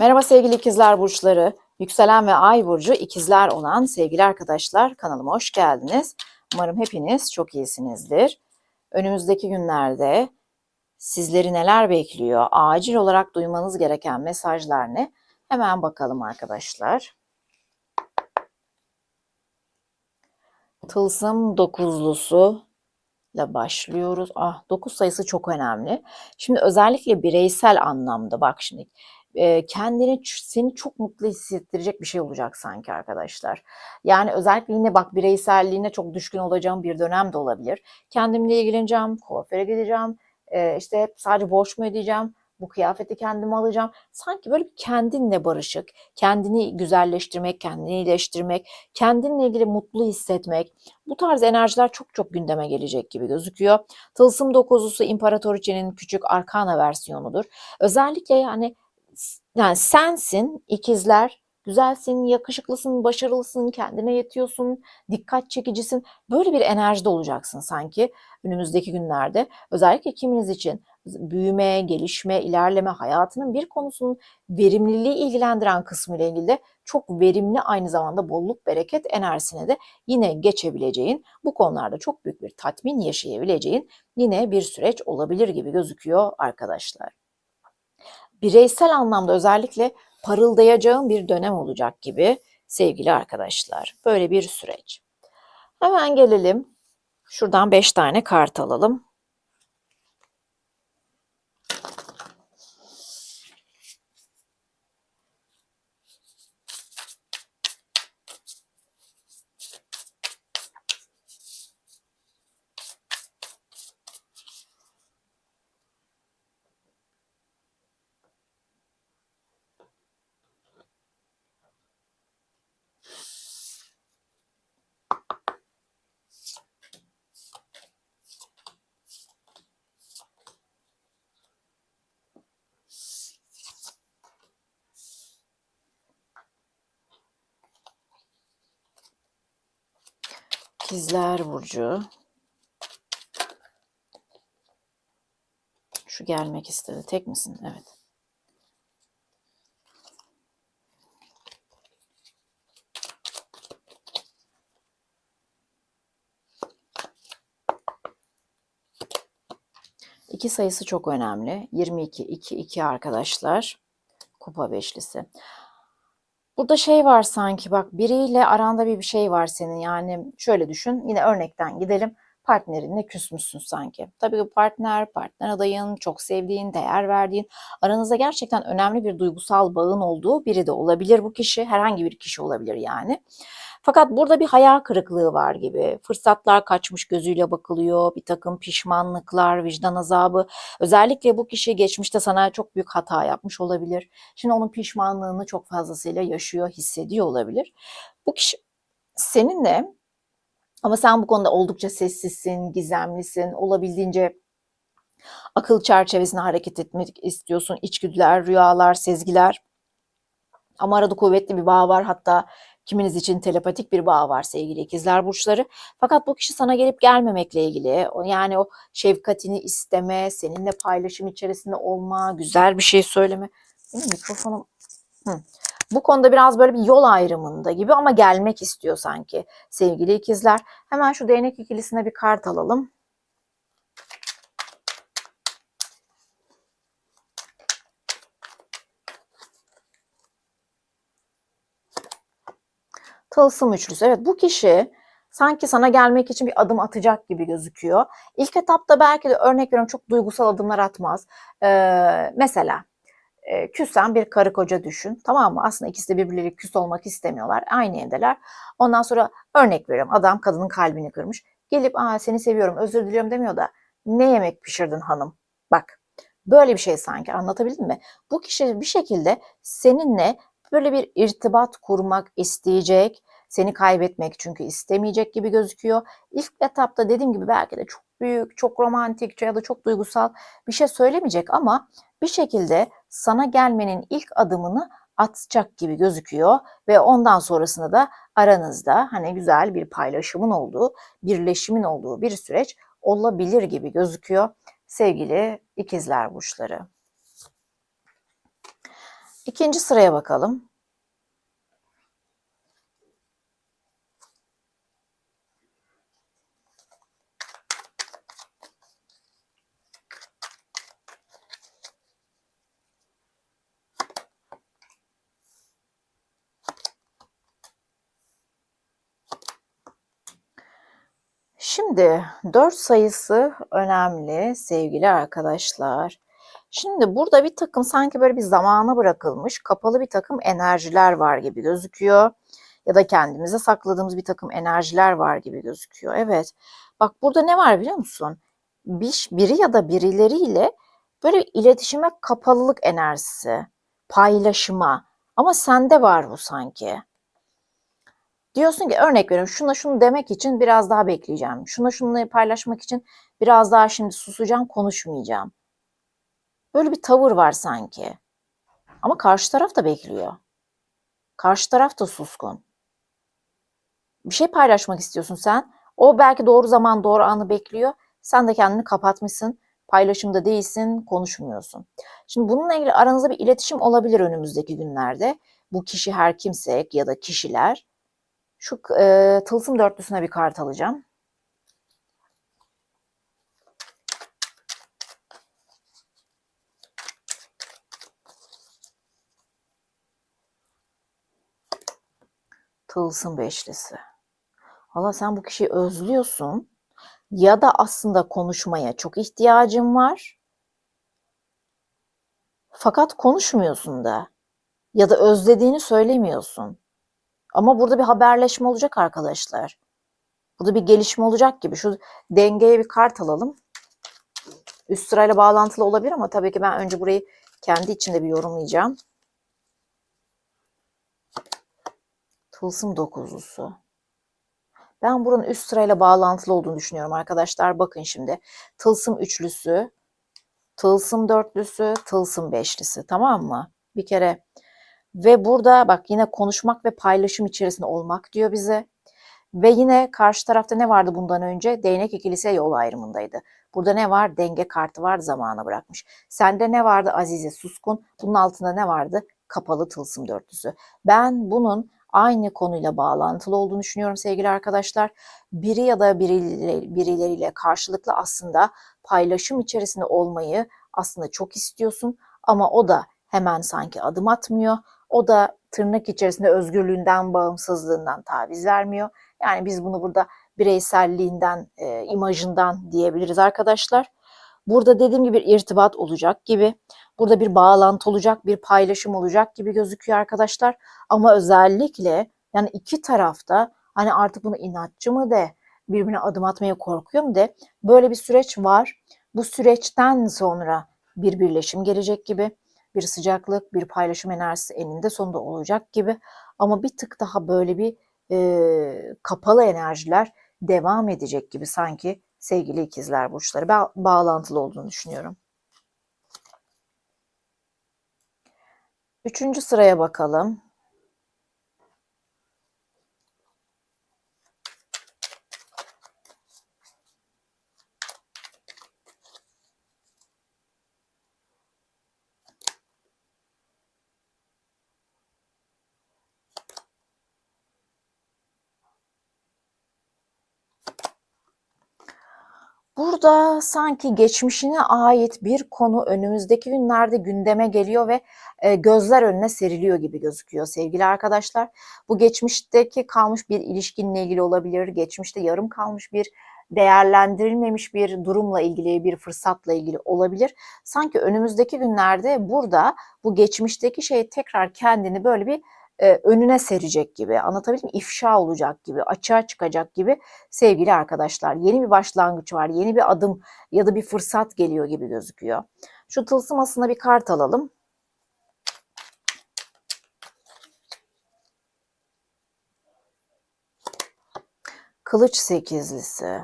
Merhaba sevgili ikizler burçları. Yükselen ve ay burcu ikizler olan sevgili arkadaşlar kanalıma hoş geldiniz. Umarım hepiniz çok iyisinizdir. Önümüzdeki günlerde sizleri neler bekliyor? Acil olarak duymanız gereken mesajlar ne? Hemen bakalım arkadaşlar. Tılsım dokuzlusu ile başlıyoruz. Ah 9 sayısı çok önemli. Şimdi özellikle bireysel anlamda bak şimdi e, kendini seni çok mutlu hissettirecek bir şey olacak sanki arkadaşlar. Yani özellikle yine bak bireyselliğine çok düşkün olacağım bir dönem de olabilir. Kendimle ilgileneceğim, kuaföre gideceğim, e, işte hep sadece borç mu ödeyeceğim, bu kıyafeti kendime alacağım. Sanki böyle kendinle barışık, kendini güzelleştirmek, kendini iyileştirmek, kendinle ilgili mutlu hissetmek. Bu tarz enerjiler çok çok gündeme gelecek gibi gözüküyor. Tılsım dokuzusu İmparatoriçe'nin küçük arkana versiyonudur. Özellikle yani yani sensin, ikizler, güzelsin, yakışıklısın, başarılısın, kendine yetiyorsun, dikkat çekicisin. Böyle bir enerjide olacaksın sanki önümüzdeki günlerde. Özellikle kiminiz için büyüme, gelişme, ilerleme, hayatının bir konusunun verimliliği ilgilendiren kısmı ile ilgili de çok verimli aynı zamanda bolluk bereket enerjisine de yine geçebileceğin, bu konularda çok büyük bir tatmin yaşayabileceğin yine bir süreç olabilir gibi gözüküyor arkadaşlar bireysel anlamda özellikle parıldayacağım bir dönem olacak gibi sevgili arkadaşlar. Böyle bir süreç. Hemen gelelim. Şuradan 5 tane kart alalım. İkizler Burcu. Şu gelmek istedi. Tek misin? Evet. İki sayısı çok önemli. 22, 2, 2 arkadaşlar. Kupa beşlisi. Burada şey var sanki bak biriyle aranda bir bir şey var senin yani şöyle düşün yine örnekten gidelim partnerinle küsmüşsün sanki. Tabii bu partner, partner adayın, çok sevdiğin, değer verdiğin, aranızda gerçekten önemli bir duygusal bağın olduğu biri de olabilir bu kişi. Herhangi bir kişi olabilir yani. Fakat burada bir hayal kırıklığı var gibi. Fırsatlar kaçmış gözüyle bakılıyor. Bir takım pişmanlıklar, vicdan azabı. Özellikle bu kişi geçmişte sana çok büyük hata yapmış olabilir. Şimdi onun pişmanlığını çok fazlasıyla yaşıyor, hissediyor olabilir. Bu kişi seninle ama sen bu konuda oldukça sessizsin, gizemlisin, olabildiğince akıl çerçevesinde hareket etmek istiyorsun. İçgüdüler, rüyalar, sezgiler. Ama arada kuvvetli bir bağ var. Hatta kiminiz için telepatik bir bağ var sevgili ikizler burçları. Fakat bu kişi sana gelip gelmemekle ilgili. Yani o şefkatini isteme, seninle paylaşım içerisinde olma, güzel bir şey söyleme. Benim mikrofonum... Hı. Bu konuda biraz böyle bir yol ayrımında gibi ama gelmek istiyor sanki sevgili ikizler. Hemen şu değnek ikilisine bir kart alalım. Tılsım üçlüsü. Evet bu kişi sanki sana gelmek için bir adım atacak gibi gözüküyor. İlk etapta belki de örnek veriyorum çok duygusal adımlar atmaz. Ee, mesela e, küsen bir karı koca düşün. Tamam mı? Aslında ikisi de birbirleri küs olmak istemiyorlar. Aynı evdeler. Ondan sonra örnek veriyorum. Adam kadının kalbini kırmış. Gelip Aa, seni seviyorum özür diliyorum demiyor da ne yemek pişirdin hanım? Bak böyle bir şey sanki anlatabildim mi? Bu kişi bir şekilde seninle böyle bir irtibat kurmak isteyecek. Seni kaybetmek çünkü istemeyecek gibi gözüküyor. İlk etapta dediğim gibi belki de çok büyük, çok romantik ya da çok duygusal bir şey söylemeyecek ama bir şekilde sana gelmenin ilk adımını atacak gibi gözüküyor ve ondan sonrasında da aranızda hani güzel bir paylaşımın olduğu, birleşimin olduğu bir süreç olabilir gibi gözüküyor sevgili ikizler burçları. İkinci sıraya bakalım. Şimdi 4 sayısı önemli sevgili arkadaşlar. Şimdi burada bir takım sanki böyle bir zamana bırakılmış kapalı bir takım enerjiler var gibi gözüküyor. Ya da kendimize sakladığımız bir takım enerjiler var gibi gözüküyor. Evet. Bak burada ne var biliyor musun? Bir, biri ya da birileriyle böyle iletişime kapalılık enerjisi, paylaşıma. Ama sende var bu sanki. Diyorsun ki örnek veriyorum şuna şunu demek için biraz daha bekleyeceğim. Şuna şunu paylaşmak için biraz daha şimdi susacağım, konuşmayacağım. Böyle bir tavır var sanki. Ama karşı taraf da bekliyor. Karşı taraf da suskun. Bir şey paylaşmak istiyorsun sen. O belki doğru zaman, doğru anı bekliyor. Sen de kendini kapatmışsın. Paylaşımda değilsin, konuşmuyorsun. Şimdi bununla ilgili aranızda bir iletişim olabilir önümüzdeki günlerde. Bu kişi her kimse ya da kişiler. Şu e, tılsım dörtlüsüne bir kart alacağım. Tılsım beşlisi. Valla sen bu kişiyi özlüyorsun ya da aslında konuşmaya çok ihtiyacın var. Fakat konuşmuyorsun da ya da özlediğini söylemiyorsun. Ama burada bir haberleşme olacak arkadaşlar. Burada bir gelişme olacak gibi. Şu dengeye bir kart alalım. Üst sırayla bağlantılı olabilir ama tabii ki ben önce burayı kendi içinde bir yorumlayacağım. Tılsım dokuzlusu. Ben buranın üst sırayla bağlantılı olduğunu düşünüyorum arkadaşlar. Bakın şimdi. Tılsım üçlüsü, tılsım dörtlüsü, tılsım beşlisi. Tamam mı? Bir kere ve burada bak yine konuşmak ve paylaşım içerisinde olmak diyor bize. Ve yine karşı tarafta ne vardı bundan önce? Değnek ikilisi yol ayrımındaydı. Burada ne var? Denge kartı var zamana bırakmış. Sende ne vardı Azize Suskun? Bunun altında ne vardı? Kapalı tılsım dörtlüsü. Ben bunun aynı konuyla bağlantılı olduğunu düşünüyorum sevgili arkadaşlar. Biri ya da biriyle, birileriyle karşılıklı aslında paylaşım içerisinde olmayı aslında çok istiyorsun ama o da hemen sanki adım atmıyor. O da tırnak içerisinde özgürlüğünden, bağımsızlığından taviz vermiyor. Yani biz bunu burada bireyselliğinden, e, imajından diyebiliriz arkadaşlar. Burada dediğim gibi irtibat olacak gibi, burada bir bağlantı olacak, bir paylaşım olacak gibi gözüküyor arkadaşlar. Ama özellikle yani iki tarafta hani artık bunu inatçı mı de, birbirine adım atmaya korkuyor mu de böyle bir süreç var. Bu süreçten sonra bir birleşim gelecek gibi bir sıcaklık, bir paylaşım enerjisi eninde sonunda olacak gibi. Ama bir tık daha böyle bir e, kapalı enerjiler devam edecek gibi sanki sevgili ikizler burçları ba- bağlantılı olduğunu düşünüyorum. Üçüncü sıraya bakalım. Burada sanki geçmişine ait bir konu önümüzdeki günlerde gündeme geliyor ve e, gözler önüne seriliyor gibi gözüküyor sevgili arkadaşlar. Bu geçmişteki kalmış bir ilişkinle ilgili olabilir, geçmişte yarım kalmış bir değerlendirilmemiş bir durumla ilgili, bir fırsatla ilgili olabilir. Sanki önümüzdeki günlerde burada bu geçmişteki şey tekrar kendini böyle bir e, önüne serecek gibi, anlatabildim mi? İfşa olacak gibi, açığa çıkacak gibi sevgili arkadaşlar. Yeni bir başlangıç var, yeni bir adım ya da bir fırsat geliyor gibi gözüküyor. Şu tılsım aslında bir kart alalım. Kılıç sekizlisi.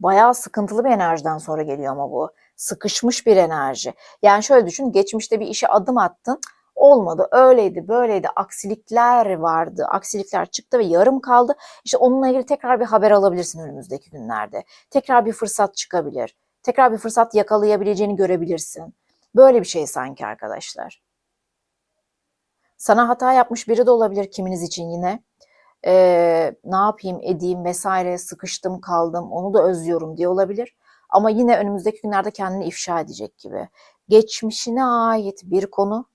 Bayağı sıkıntılı bir enerjiden sonra geliyor ama bu. Sıkışmış bir enerji. Yani şöyle düşün, geçmişte bir işe adım attın olmadı, öyleydi, böyleydi, aksilikler vardı, aksilikler çıktı ve yarım kaldı. İşte onunla ilgili tekrar bir haber alabilirsin önümüzdeki günlerde. Tekrar bir fırsat çıkabilir. Tekrar bir fırsat yakalayabileceğini görebilirsin. Böyle bir şey sanki arkadaşlar. Sana hata yapmış biri de olabilir kiminiz için yine. Ee, ne yapayım edeyim vesaire sıkıştım kaldım onu da özlüyorum diye olabilir. Ama yine önümüzdeki günlerde kendini ifşa edecek gibi. Geçmişine ait bir konu.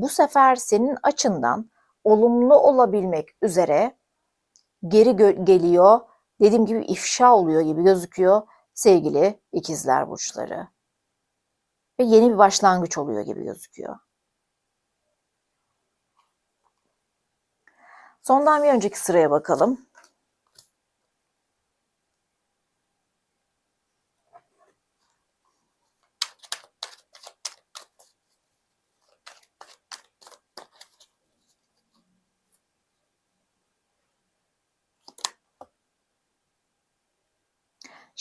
Bu sefer senin açından olumlu olabilmek üzere geri geliyor. Dediğim gibi ifşa oluyor gibi gözüküyor sevgili ikizler burçları. Ve yeni bir başlangıç oluyor gibi gözüküyor. Sondan bir önceki sıraya bakalım.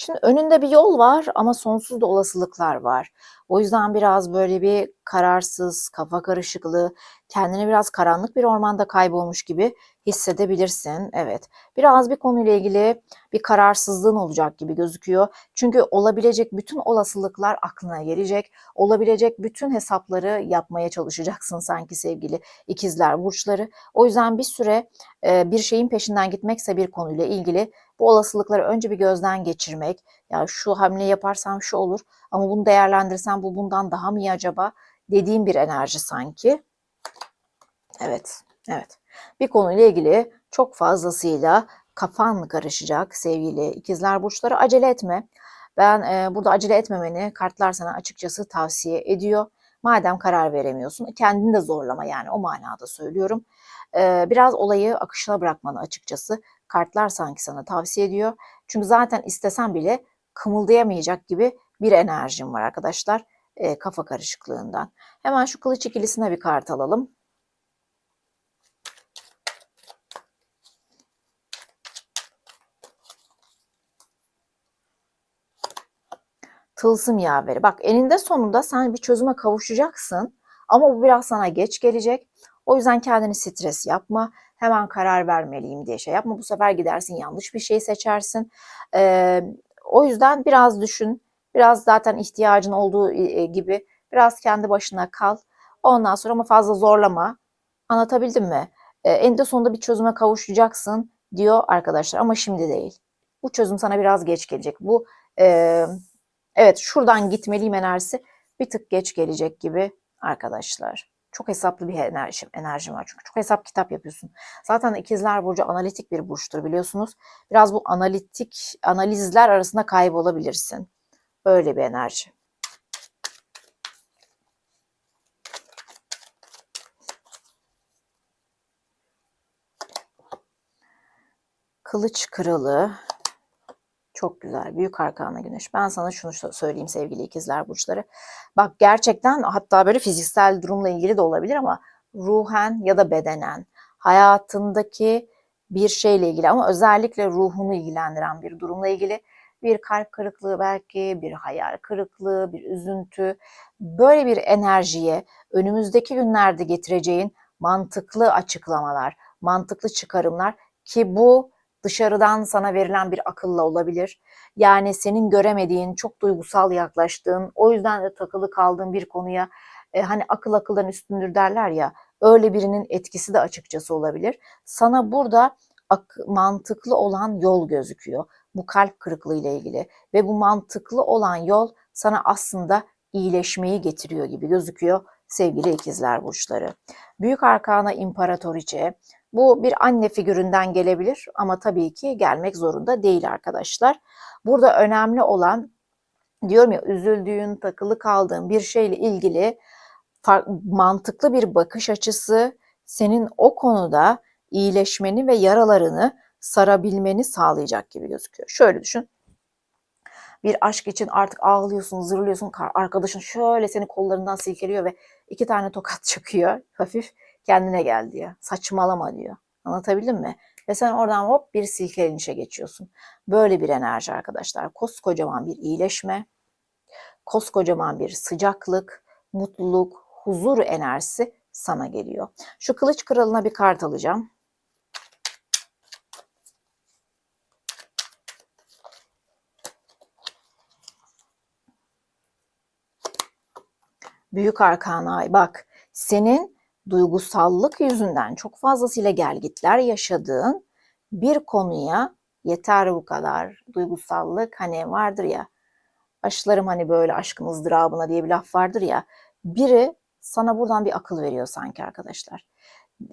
Şimdi önünde bir yol var ama sonsuz da olasılıklar var. O yüzden biraz böyle bir kararsız, kafa karışıklığı, kendini biraz karanlık bir ormanda kaybolmuş gibi hissedebilirsin. Evet. Biraz bir konuyla ilgili bir kararsızlığın olacak gibi gözüküyor. Çünkü olabilecek bütün olasılıklar aklına gelecek. Olabilecek bütün hesapları yapmaya çalışacaksın sanki sevgili ikizler burçları. O yüzden bir süre bir şeyin peşinden gitmekse bir konuyla ilgili bu olasılıkları önce bir gözden geçirmek. Ya şu hamle yaparsam şu olur ama bunu değerlendirsem bu bundan daha mı iyi acaba dediğim bir enerji sanki. Evet, evet. Bir konuyla ilgili çok fazlasıyla kafan karışacak sevgili ikizler burçları. Acele etme. Ben e, burada acele etmemeni kartlar sana açıkçası tavsiye ediyor. Madem karar veremiyorsun kendini de zorlama yani o manada söylüyorum. E, biraz olayı akışına bırakmanı açıkçası kartlar sanki sana tavsiye ediyor. Çünkü zaten istesen bile kımıldayamayacak gibi bir enerjim var arkadaşlar e, kafa karışıklığından. Hemen şu kılıç ikilisine bir kart alalım. Tılsım yaveri. Bak eninde sonunda sen bir çözüme kavuşacaksın. Ama bu biraz sana geç gelecek. O yüzden kendini stres yapma. Hemen karar vermeliyim diye şey yapma. Bu sefer gidersin yanlış bir şey seçersin. Ee, o yüzden biraz düşün. Biraz zaten ihtiyacın olduğu e, gibi biraz kendi başına kal. Ondan sonra ama fazla zorlama. Anlatabildim mi? Ee, eninde sonunda bir çözüme kavuşacaksın diyor arkadaşlar ama şimdi değil. Bu çözüm sana biraz geç gelecek. Bu e, evet şuradan gitmeliyim enerjisi bir tık geç gelecek gibi arkadaşlar. Çok hesaplı bir enerji, enerji var çünkü çok hesap kitap yapıyorsun. Zaten ikizler burcu analitik bir burçtur biliyorsunuz. Biraz bu analitik analizler arasında kaybolabilirsin. Öyle bir enerji. Kılıç kralı, çok güzel. Büyük arkana güneş. Ben sana şunu söyleyeyim sevgili ikizler burçları. Bak gerçekten hatta böyle fiziksel durumla ilgili de olabilir ama ruhen ya da bedenen hayatındaki bir şeyle ilgili ama özellikle ruhunu ilgilendiren bir durumla ilgili bir kalp kırıklığı belki, bir hayal kırıklığı, bir üzüntü, böyle bir enerjiye önümüzdeki günlerde getireceğin mantıklı açıklamalar, mantıklı çıkarımlar ki bu dışarıdan sana verilen bir akılla olabilir. Yani senin göremediğin, çok duygusal yaklaştığın, o yüzden de takılı kaldığın bir konuya e, hani akıl akılların üstündür derler ya, öyle birinin etkisi de açıkçası olabilir. Sana burada mantıklı olan yol gözüküyor. Bu kalp kırıklığı ile ilgili ve bu mantıklı olan yol sana aslında iyileşmeyi getiriyor gibi gözüküyor sevgili ikizler burçları. Büyük arkana imparatoriçe bu bir anne figüründen gelebilir ama tabii ki gelmek zorunda değil arkadaşlar. Burada önemli olan diyorum ya üzüldüğün, takılı kaldığın bir şeyle ilgili mantıklı bir bakış açısı senin o konuda iyileşmeni ve yaralarını sarabilmeni sağlayacak gibi gözüküyor. Şöyle düşün. Bir aşk için artık ağlıyorsun, zırlıyorsun. Arkadaşın şöyle seni kollarından silkeliyor ve iki tane tokat çakıyor hafif kendine gel diyor. Saçmalama diyor. Anlatabildim mi? Ve sen oradan hop bir silkelenişe geçiyorsun. Böyle bir enerji arkadaşlar. Koskocaman bir iyileşme, koskocaman bir sıcaklık, mutluluk, huzur enerjisi sana geliyor. Şu kılıç kralına bir kart alacağım. Büyük arkana bak senin duygusallık yüzünden çok fazlasıyla gelgitler yaşadığın bir konuya yeter bu kadar duygusallık hani vardır ya aşklarım hani böyle aşkın ızdırabına diye bir laf vardır ya biri sana buradan bir akıl veriyor sanki arkadaşlar.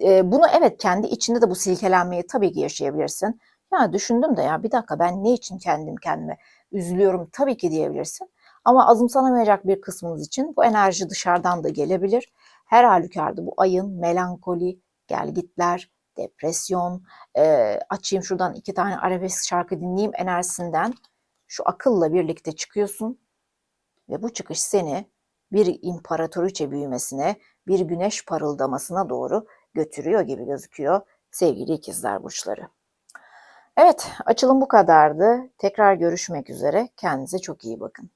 Ee, bunu evet kendi içinde de bu silkelenmeyi tabii ki yaşayabilirsin. Ya düşündüm de ya bir dakika ben ne için kendim kendime üzülüyorum tabii ki diyebilirsin. Ama azımsanamayacak bir kısmınız için bu enerji dışarıdan da gelebilir. Her halükarda bu ayın melankoli, gelgitler, depresyon, e, açayım şuradan iki tane arabesk şarkı dinleyeyim enerjisinden şu akılla birlikte çıkıyorsun ve bu çıkış seni bir imparatoriçe büyümesine, bir güneş parıldamasına doğru götürüyor gibi gözüküyor sevgili ikizler burçları. Evet, açılım bu kadardı. Tekrar görüşmek üzere. Kendinize çok iyi bakın.